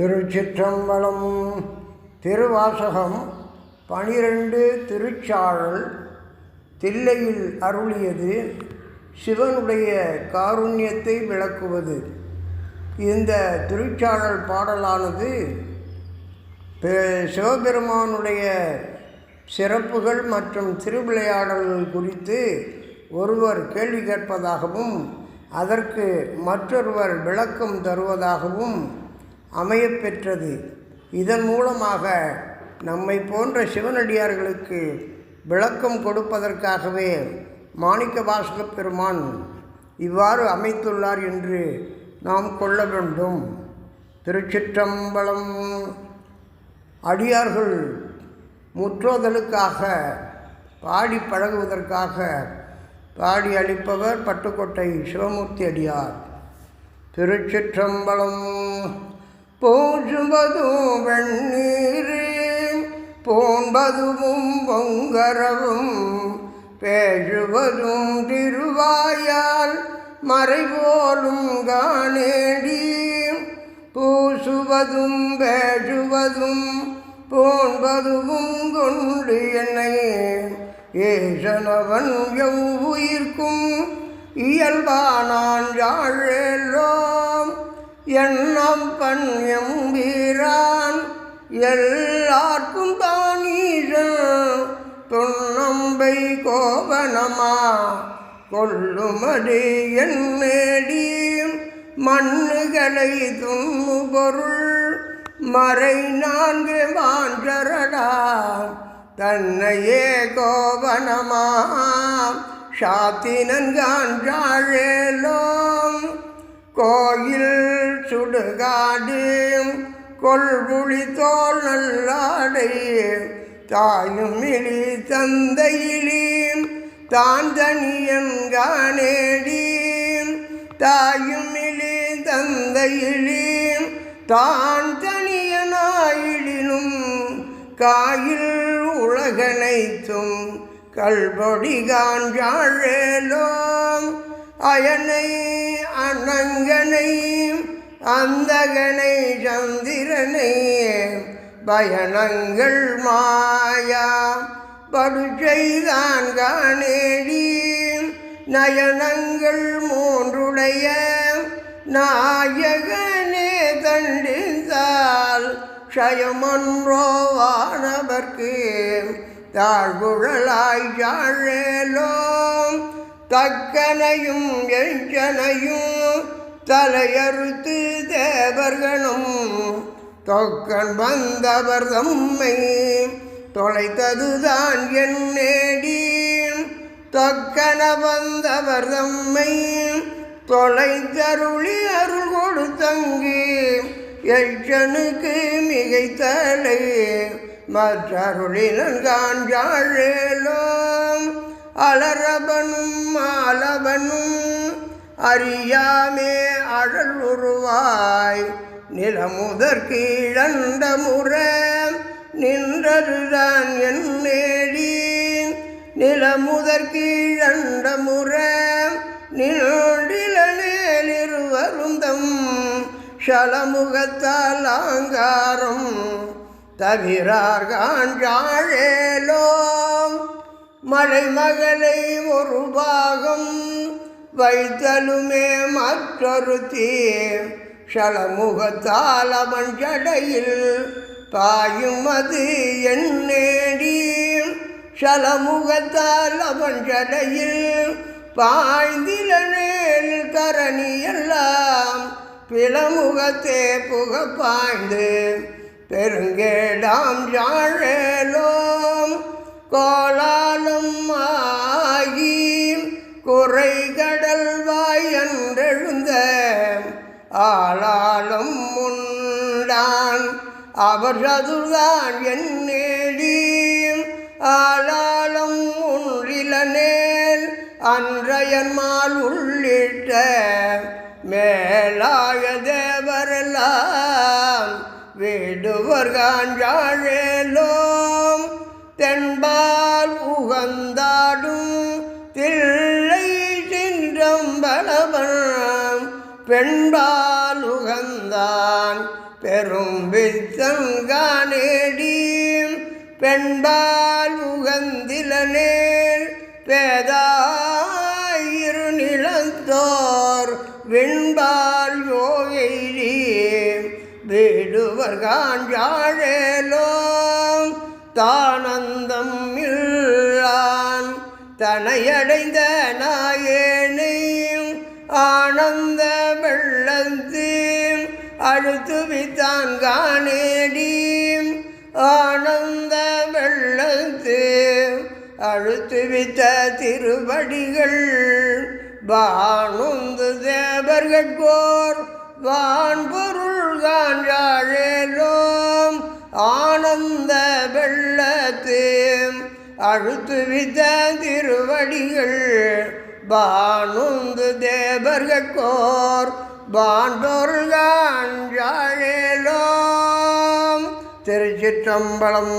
திருச்சிற்றம்பலம் திருவாசகம் பனிரெண்டு திருச்சாழல் தில்லையில் அருளியது சிவனுடைய காருண்யத்தை விளக்குவது. இந்த திருச்சாழல் பாடலானது பெ- சிவபெருமானுடைய சிறப்புகள் மற்றும் திருவிளையாடல்கள் குறித்து ஒருவர் கேள்வி கேட்பதாகவும் அதற்கு மற்றொருவர் விளக்கம் தருவதாகவும் அமையப்பெற்றது. இதன் மூலமாக நம்மை போன்ற சிவனடியார்களுக்கு விளக்கம் கொடுப்பதற்காகவே மாணிக்க வாசகப் பெருமான் இவ்வாறு அமைத்துள்ளார் என்று நாம் கொள்ள வேண்டும். திருச்சிற்றம்பலம் அடியார்கள் முற்றோதலுக்காக பாடி பழகுவதற்காக பாடி அளிப்பவர் பட்டுக்கோட்டை சிவமூர்த்தி அடியார். திருச்சிற்றம்பலம் போற்றுவதோ வெண்ணீரே போன்பதுவும் பொங்கரவும் பேழுவதும் திருவாயால் மறைபோலும் காணேடி. பூசுவதும் பேழுவதும் போன்பதுவும் கொண்டு என்னை ஏசனவன் எவ்வுயிர்க்கும் இயல்பானான் யாழேலோம் என் பண் எம்பீரான் எல்லார்க்கும் தானீசன் தொன்னம்பை கோபனமா கொல்லுமடி என்னேடி மண்ணுகளை துண்ணு பொருள். மறை நான்கு மாஞ்சரடா தன்னையே கோபனமா சாத்தினன்காஞ்சாழேலோம் கோயில் சுடுகாடு கொள்புளி தோல் நல்லாடை தாயும் இழி தந்தையிலி தான் தனியன் காணேடி தாயும் இழி தந்தையிலி தான் தனியனாயிடினும் காயில் உலகனைத்தும் கல்பொடி காஞ்சாழேலோ அயனை அனங்கனை அந்தகனை சந்திரனை பயணங்கள் மாயா. படுச்செய்தான் காணேடி நயனங்கள் மூன்றுடைய. நாயகனே தண்டிந்தால் க்ஷயமன்றோவானவர்க்கு தாழ்வுழலாய் தாழ்குழலாய் ஜாழேலோம் தக்கனையும் எஞ்சனையும் தலையறுத்து தேவர்களும் தொக்கன் வந்தவர் தம்மை தொலைத்ததுதான் என் நேடி. தொக்கன வந்தவர் தம்மை தொலைத்தருளி அருள் கொடுத்தங்கி. எச்சனுக்கு மிகைத்தலை மற்றருளினன் காஞ்சாழேலோம் அலரபனும் ஆலவனும் அறியாமே அழல் உருவாய் நிலமுதற் கீழண்ட முற நின்றதுதான் என் நேடி நிலமுதற் கீழண்ட முற நின்றிலனேல் ஷலமுகத்தால் ஆங்காரம் தவிரார் காஞ்சாழேலோம் மலைமகளை ஒரு பாகம் வைத்தலுமே மற்றொரு தீர் ஷலமுகத்தால் அவன் ஜடையில் பாயும் அது என்னேடி ஷலமுகத்தால் அவன் ஜடையில் பாய்ந்திலனேல் கரணி எல்லாம் பிளமுகத்தே புக பாய்ந்து பெருங்கேடாம் யாழேலோ கோலாலம் ஆகி குறை கடல் வாய் என்றெழுந்த ஆளாலும் முண்டான் அவர் சதுர்தான் என் நேடி ஆளாலும் ஒன்றிலனேல் அன்றையன்மால் உள்ளிட்ட மேலாய தேவரெல்லாம் வேடுவர் காஞ்சாழேலோம் வந்தாடும் தில்லை சின்றம்பளவன் பெண்பால் உகந்தான் பெரும் வித்தங்கானேடி பெண்பால் உகந்திலனேல் பேதாயிரு நிலந்தோர் வெண்பால் யோகி விடுவர் காஞ்சாழேலோ தானந்தம் இல் தனையடைந்த நாயேனையும் ஆனந்த வெள்ளத்தையும் அழுத்து வித்தான் ஆனந்த வெள்ளத்தையும் அழுத்துவித்த திருவடிகள் வானுந்து தேவர்கட்கோர் வான்பொருள் காஞ்சாழேலோம் வாழ்த்து வித திருவடிகள் வானுந்து தேவர்கட்கோர் பாண்டோர்கான் காஞ்சாழேலோம் திருச்சிற்றம்பலம்.